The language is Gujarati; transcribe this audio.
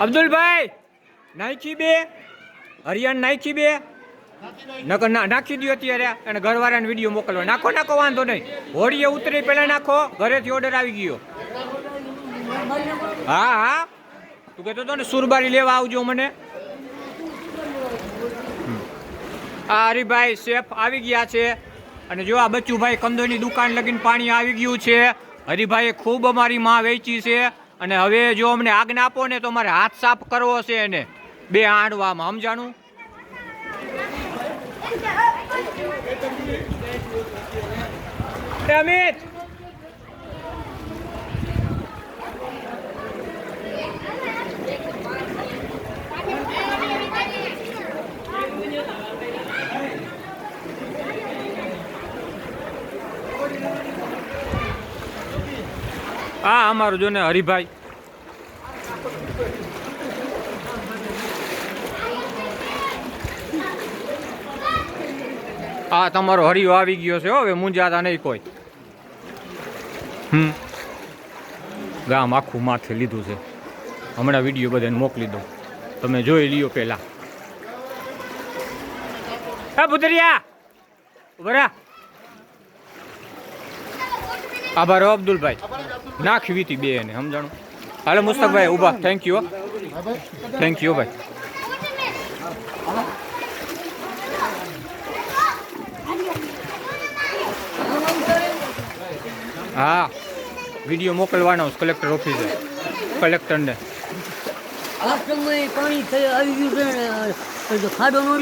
અબ્દુલભાઈ નાખી બે. હરિયાણ નાખી બે. નકર નાખી દો અત્યારે અને ઘરવાળાને વીડિયો મોકલવા. નાખો નાખો, વાંધો નહીં. હોળીએ ઉતરી પહેલા નાખો, ઘરેથી ઓર્ડર આવી ગયો. હા હા. તું કહેતો હતો ને, સુરબારી લેવા આવજો મને. આ હરિભાઈ શેફ આવી ગયા છે. અને જો આ બચ્ચુભાઈ કંદોની દુકાન લગીને પાણી આવી ગયું છે. હરિભાઈએ ખૂબ અમારી માં વેચી છે. અને હવે જો અમને આજ્ઞા આપો ને તો મારે હાથ સાફ કરવો છે એને. બે આંડવામાં, સમજાણું? અમિત! આ અમારું જો ને હરિભાઈ. આ તમારો હરિયો આવી ગયો છે હવે મુંજાતા નહીં કોઈ. હમ. ગામ આખું માથે લીધું છે. હમણાં વીડિયો બધાને મોકલી દઉં. તમે જોઈ લ્યો પહેલાં. હા ભૂતરિયા રહા. આભાર અબ્દુલભાઈ. નાખવી હતી બે એને સમજાણું? હાલો મુસ્તકભાઈ, ઊભા. થેન્ક યુ થેન્ક યુ ભાઈ. હા. વીડિયો મોકલવાનો કલેક્ટર ઓફિસે કલેક્ટરને પાણી આવી ગયું ખાડો નો